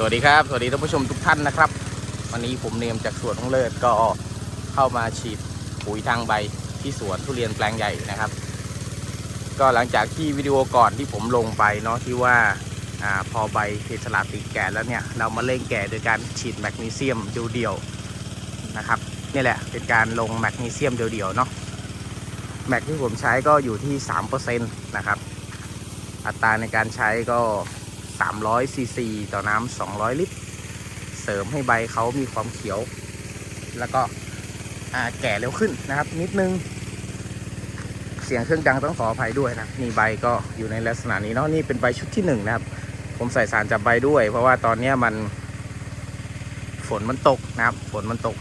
สวัสดีครับ สวัสดีท่านผู้ชมทุกท่านนะครับ วันนี้ผมเนมจากสวนของเลิศก็เข้ามาฉีดปุ๋ยทางใบที่สวนทุเรียนแปลงใหญ่นะครับ ก็หลังจากที่วิดีโอก่อนที่ผมลงไปเนาะที่ว่าอาพอใบเพชรลาติดแก่แล้วเนี่ย เรามาเร่งแก่โดยการฉีดแมกนีเซียมเดียวๆนะครับนี่แหละเป็นการลงแมกนีเซียมเดียวๆเนาะแมกที่ผมใช้ก็อยู่ที่3%นะครับอัตราในการใช้ก็ 300ซีซีต่อน้ำ200 ลิตร เสริมให้ใบเขามีความเขียว แล้วก็แก่เร็วขึ้นนะครับ นิดนึง เสียงเครื่องดังต้องขออภัยด้วยนะนี่ใบก็อยู่ในลักษณะนี้เนาะนี่เป็นใบชุดที่หนึ่งนะครับ ผมใส่สารจับใบด้วย เพราะว่าตอนนี้มันฝนมันตกนะครับ ฝนมันตก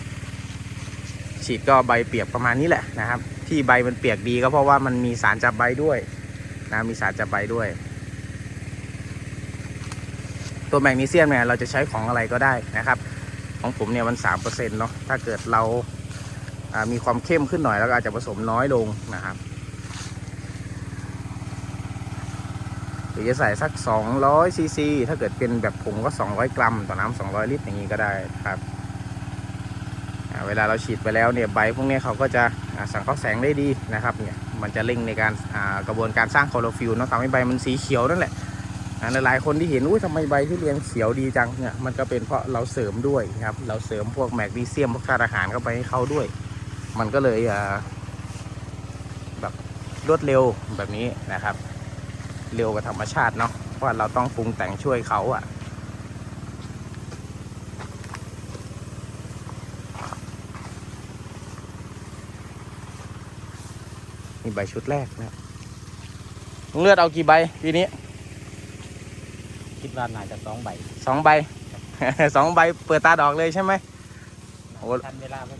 ฉีดก็ใบเปียกประมาณนี้แหละนะครับ ที่ใบมันเปียกดีก็เพราะว่ามันมีสารจับใบด้วยนะมีสารจับใบด้วย ตัวแมกนีเซียมเนี่ยเราจะใช้ของอะไรก็ได้นะครับ ของผมเนี่ยมันสามเปอร์เซ็นต์เนาะถ้าเกิดเราามีความเข้มขึ้นหน่อยแล้วก็อาจจะผสมน้อยลงนะครับหรือจะใส่สัก 200ซีซีถ้าเกิดเป็นแบบผงก็ 200 กรัม ต่อน้ำ200 ลิตรอย่างนี้ก็ได้ครับเวลาเราฉีดไปแล้วเนี่ยใบพวกนี้เขาก็จะสังเคราะห์แสงได้ดีนะครับเนี่ยมันจะเร่งในการากระบวนการสร้างคลอโรฟิลล์เนาะทำให้ใบมันสีเขียวนั่นแหละ อ่าหลายคนที่เห็นอุ้ยทำไมใบทุเรียนเขียวดีจังเนี่ยมันก็เป็นเพราะเราเสริมด้วยครับ เราเสริมพวกแมกนีเซียมพวกธาตุอาหารเข้าไปให้เขาด้วย มันก็เลยอ่าแบบรวดเร็วแบบนี้นะครับ เร็วกว่าธรรมชาติเนาะเพราะเราต้องปรุงแต่งช่วยเขาอะ่ะนี่ใบชุดแรกนะครับเลือดเอากี่ใบทีนี้ คิดว่าน่าจะสองใบสองใบ สองใบเปิดตาดอกเลยใช่ไหมโอ้ทันเวลาไหม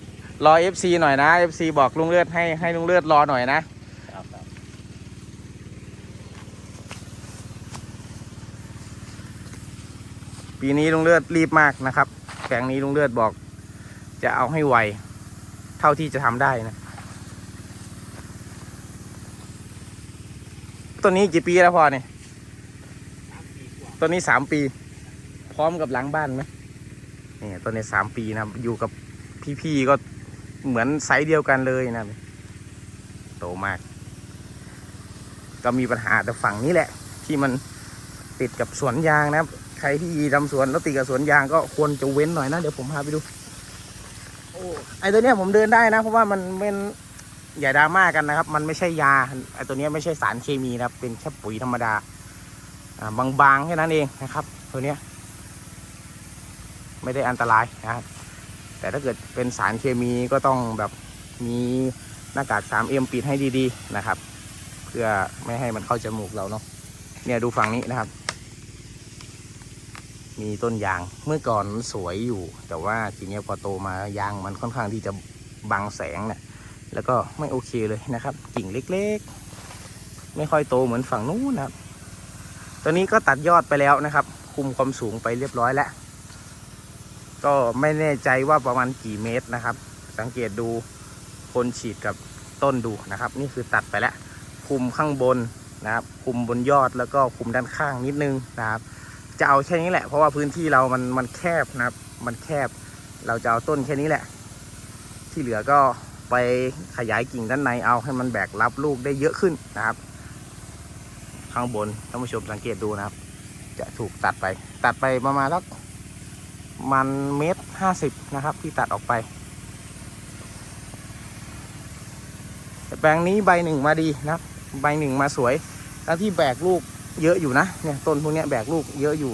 รอ FC หน่อยนะ FC บอกลุงเลือดให้ให้ลุงเลือดรอหน่อยนะครับครับปีนี้ลุงเลือดรีบมากนะครับแปลงนี้ลุงเลือดบอก จะเอาให้ไว เท่าที่จะทำได้นะต้นนี้กี่ปีแล้วพอเนี่ยสามปีกว่า ต้นนี้สามปี พร้อมกับหลังบ้านไหมนี่ต้นนี้สามปีนะครับ อยู่กับพี่ๆก็เหมือนไซส์เดียวกันเลยนะโตมาก ก็มีปัญหาแต่ฝั่งนี้แหละ ที่มันติดกับสวนยางนะครับ ใครที่ทำสวนแล้วติดกับสวนยางก็ควรจะเว้นหน่อยนะ เดี๋ยวผมพาไปดูโอ้ไอตัวเนี้ยผมเดินได้นะ เพราะว่ามันเป็นอย่าดราม่ากันนะครับ มันไม่ใช่ยาไอตัวเนี้ยไม่ใช่สารเคมีนะครับ เป็นแค่ปุ๋ยธรรมดาอ่า บางๆแค่นั้นเองนะครับ ตัวเนี้ยไม่ได้อันตรายนะครับ แต่ถ้าเกิดเป็นสารเคมีก็ต้องแบบมีหน้ากาก 3M ปิดให้ดีๆนะครับ เพื่อไม่ให้มันเข้าจมูกเราเนาะเนี่ยดูฝั่งนี้นะครับ มีต้นยางเมื่อก่อนสวยอยู่ แต่ว่าทีเนี้ยพอโตมายางมันค่อนข้างที่จะบังแสงเนี่ยแล้วก็ไม่โอเคเลยนะครับ กิ่งเล็กๆ ไม่ค่อยโตเหมือนฝั่งนู้นนะครับ ตัวนี้ก็ตัดยอดไปแล้วนะครับ คุมความสูงไปเรียบร้อยแล้ว ก็ไม่แน่ใจว่าประมาณกี่เมตรนะครับ สังเกตดูคนฉีดกับต้นดูนะครับ นี่คือตัดไปแล้ว คุมข้างบนนะครับ คุมบนยอดแล้วก็คุมด้านข้างนิดนึงนะครับ จะเอาแค่นี้แหละ เพราะว่าพื้นที่เรามันมันแคบนะครับ มันแคบ เราจะเอาต้นแค่นี้แหละ ที่เหลือก็ไปขยายกิ่งด้านในเอาให้มันแบกรับลูกได้เยอะขึ้นนะครับ ข้างบนท่านผู้ชมสังเกตดูนะครับ จะถูกตัดไป ตัดไปประมาณสักมันเมตรห้าสิบนะครับ ที่ตัดออกไปแปลงนี้ใบหนึ่งมาดีนะครับ ใบหนึ่งมาสวย แล้วที่แบกลูกเยอะอยู่นะเนี่ยต้นพวกเนี้ยแบกลูกเยอะอยู่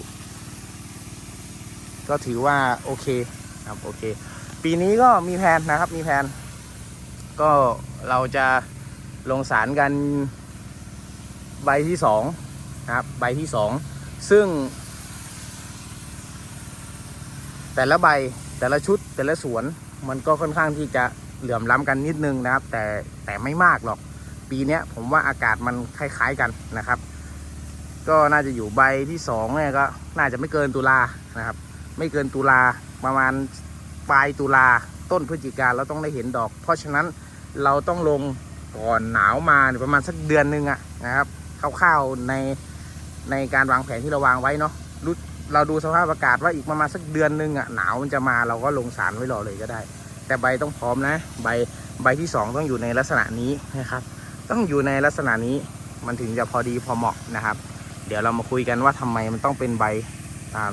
ก็ถือว่าโอเคครับโอเค ปีนี้ก็มีแผนนะครับ มีแผนก็เราจะลงสารกัน ใบที่สองนะครับใบที่สองซึ่ง แต่ละใบแต่ละชุดแต่ละสวนมันก็ค่อนข้างที่จะเหลื่อมล้ำกันนิดนึงนะครับ แต่แต่ไม่มากหรอกปีเนี้ยผมว่าอากาศมันคล้าย ๆกันนะครับ ก็น่าจะอยู่ใบที่สองเนี่ยก็น่าจะไม่เกินตุลานะครับ ไม่เกินตุลาประมาณปลายตุลาต้นพฤศจิกาเราต้องได้เห็นดอก เพราะฉะนั้นเราต้องลงก่อนหนาวมาประมาณสักเดือนหนึ่งอะนะครับ คร่าวๆในในการวางแผนที่เราวางไว้เนาะรู้เราดูสภาพอากาศว่าอีกประมาณสักเดือนนึงอะหนาวมันจะมาเราก็ลงสารไว้รอเลยก็ได้ แต่ใบต้องพร้อมนะ ใบใบที่สองต้องอยู่ในลักษณะนี้นะครับ ต้องอยู่ในลักษณะนี้มันถึงจะพอดีพอเหมาะนะครับ เดี๋ยวเรามาคุยกันว่าทำไมมันต้องเป็นใบ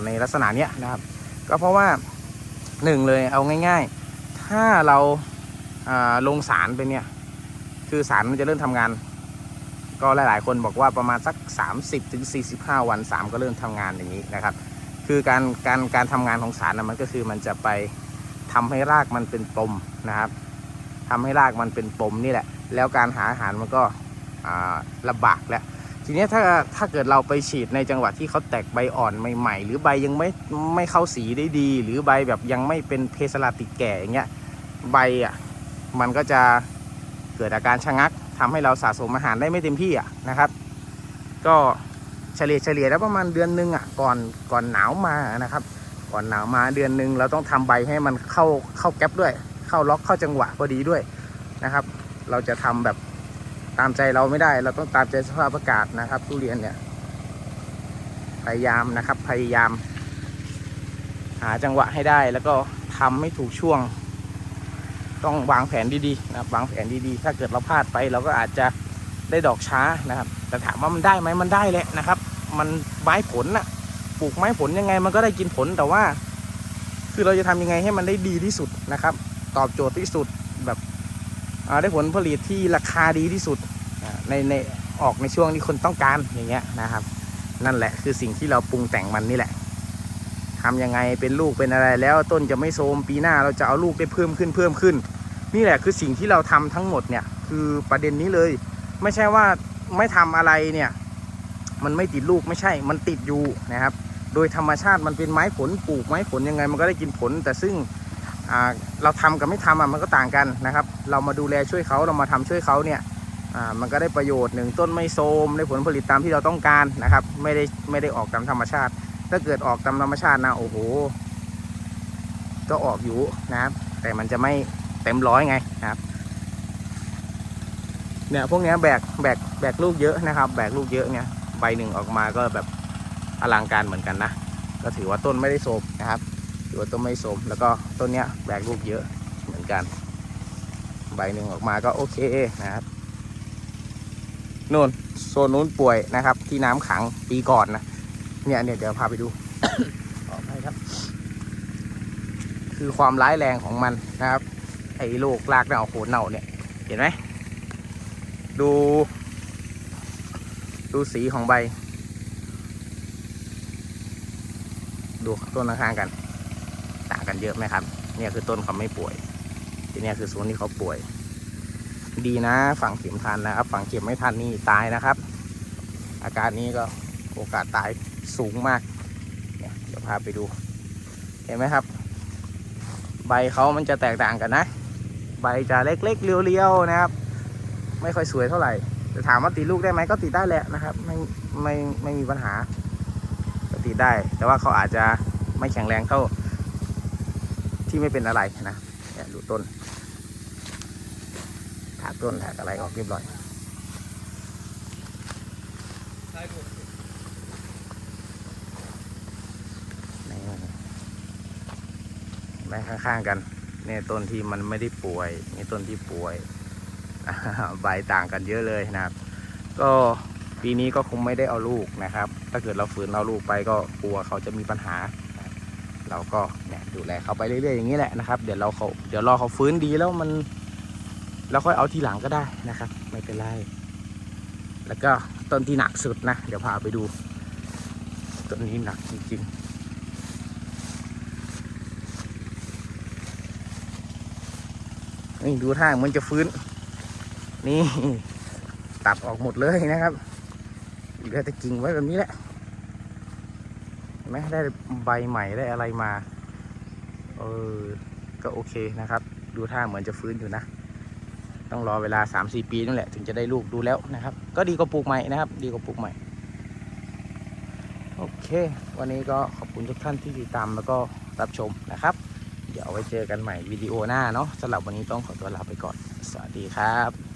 ในลักษณะเนี้ยนะครับ ก็เพราะว่าหนึ่งเลยเอาง่าย ๆ ถ้าเราาลงสารไปเนี่ยคือสารมันจะเริ่มทำงาน ก็หลาย ๆ คนบอกว่าประมาณสัก 30ถึง45วันสารก็เริ่มทำงานอย่างนี้นะครับ คือการการการทำงานของสารนะมันก็คือมันจะไปทำให้รากมันเป็นปมนะครับทำให้รากมันเป็นปมนี่แหละ แล้วการหาอาหารมันก็อ่าลำบากแล้วทีนี้ถ้าถ้าเกิดเราไปฉีดในจังหวะที่เขาแตกใบอ่อนใหม่ ๆ หรือใบยังไม่ไม่เข้าสีได้ดี หรือใบแบบยังไม่เป็นเพสลาติดแก่อย่างเงี้ยใบอะมันก็จะเกิดอาการชะงัก ทำให้เราสะสมอาหารได้ไม่เต็มที่อะนะครับ ก็เฉลี่ยเฉลี่ยแล้วประมาณเดือนหนึงอะก่อนก่อนหนาวมานะครับ ก่อนหนาวมาเดือนหนึ่งเราต้องทำใบให้มันเข้าเข้าแก๊ปด้วย เข้าล็อกเข้าจังหวะพอดีด้วยนะครับ เราจะทำแบบตามใจเราไม่ได้ เราต้องตามใจสภาพอากาศนะครับทุเรียนเนี่ยพยายามนะครับพยายาม หาจังหวะให้ได้แล้วก็ทำให้ถูกช่วง ต้องวางแผนดีๆนะครับวางแผนดีๆ ถ้าเกิดเราพลาดไปเราก็อาจจะได้ดอกช้านะครับ แต่ถามว่ามันได้ไหมมันได้แหละนะครับ มันไม้ผลน่ะปลูกไม้ผลยังไงมันก็ได้กินผลแต่ว่า คือเราจะทำยังไงให้มันได้ดีที่สุดนะครับ ตอบโจทย์ที่สุดแบบได้ผลผลิตที่ราคาดีที่สุดในในออกในช่วงที่คนต้องการอย่างเงี้ยนะครับ นั่นแหละคือสิ่งที่เราปรุงแต่งมันนี่แหละ ทำยังไงเป็นลูกเป็นอะไรแล้วต้นจะไม่โทมปีหน้าเราจะเอาลูกได้เพิ่มขึ้นเพิ่มขึ้น นี่แหละคือสิ่งที่เราทำทั้งหมดเนี่ยคือประเด็นนี้เลย ไม่ใช่ว่าไม่ทำอะไรเนี่ยมันไม่ติดลูกไม่ใช่มันติดอยู่นะครับ โดยธรรมชาติมันเป็นไม้ผลปลูกไม้ผลยังไง มันก็ได้กินผล แต่ซึ่งเราทำกับไม่ทำอะมันก็ต่างกันนะครับ เรามาดูแลช่วยเขาเรามาทำช่วยเขาเนี่ยมันก็ได้ประโยชน์หนึ่งต้นไม่โทมได้ผลผลิตตามที่เราต้องการนะครับ ไม่ได้ไม่ได้ออกตามธรรมชาติ ถ้าเกิดออกตามธรรมชาตินะโอ้โห ก็ออกอยู่นะครับ แต่มันจะไม่เต็มร้อยไงนะครับ เนี่ยพวกนี้แบกแบกแบกลูกเยอะนะครับ แบกลูกเยอะเนี่ยใบหนึ่งออกมาก็แบบอลังการเหมือนกันนะก็ถือว่าต้นไม่ได้โทรมนะครับถือว่าต้นไม่โทรมแล้วก็ต้นเนี้ยแบกลูกเยอะเหมือนกัน ใบหนึ่งออกมาก็โอเคนะครับนู่นโซนนู้นป่วยนะครับ ที่น้ำขังปีก่อนนะ เนี่ยเนี่ยเดี๋ยวพาไปดูออกให้ครับ คือความร้ายแรงของมันนะครับไอ้โรครากเน่าโคนเน่าเนี่ย เห็นไหมดู ดูสีของใบ ดูต้นข้างๆกัน ต่างกันเยอะไหมครับ เนี่ยคือต้นเขาไม่ป่วย ทีเนี้ยคือโซนที่เขาป่วย ดีนะ ฝั่งเข็มทันนะครับ ฝั่งเข็มไม่ทันนี่ตายนะครับ อาการนี้ก็โอกาสตาย สูงมากเดี๋ยวพาไปดู เห็นไหมครับ ใบเขามันจะแตกต่างกันนะ ใบจะเล็กๆเรียวๆนะครับ ไม่ค่อยสวยเท่าไหร่แต่ถามว่าติดลูกได้ไหมก็ติดได้แหละนะครับ ไม่ไม่ไม่มีปัญหาก็ติดได้ แต่ว่าเขาอาจจะไม่แข็งแรงเท่า ที่ไม่เป็นอะไรนะเนี่ยดูต้นถากต้นถากอะไรออกเรียบร้อยนี่เห็น ไหมข้างๆกันเนี่ยต้นที่มันไม่ได้ป่วยนี่ต้นที่ป่วยใบต่างกันเยอะเลยนะครับ ก็ปีนี้ก็คงไม่ได้เอาลูกนะครับ ถ้าเกิดเราฝืนเอาลูกไปก็กลัวเขาจะมีปัญหา เราก็เนี่ยดูแลเขาไปเรื่อยๆอย่างนี้แหละนะครับ เดี๋ยวเราเขาเดี๋ยวรอเขาฟื้นดีแล้วมันแล้วค่อยเอาทีหลังก็ได้นะครับ ไม่เป็นไร แล้วก็ต้นที่หนักสุดนะ เดี๋ยวพาไปดู ต้นนี้หนักจริงๆ นี่ดูท่ามือนจะฟื้น นี่ตัดออกหมดเลยนะครับเหลือแต่กิ่งไว้แบบนี้แหละเห็นไหมได้ใบใหม่ได้อะไรมาเออก็โอเคนะครับ ดูท่าเหมือนจะฟื้นอยู่นะ ต้องรอเวลา 3-4 ปีนั่นแหละ ถึงจะได้ลูกดูแล้วนะครับ ก็ดีกว่าปลูกใหม่นะครับ ดีกว่าปลูกใหม่โอเค วันนี้ก็ขอบคุณทุกท่านที่ติดตามแล้วก็รับชมนะครับ เดี๋ยวเอาไว้เจอกันใหม่วิดีโอหน้าเนาะสำหรับวันนี้ต้องขอตัวลาไปก่อน สวัสดีครับ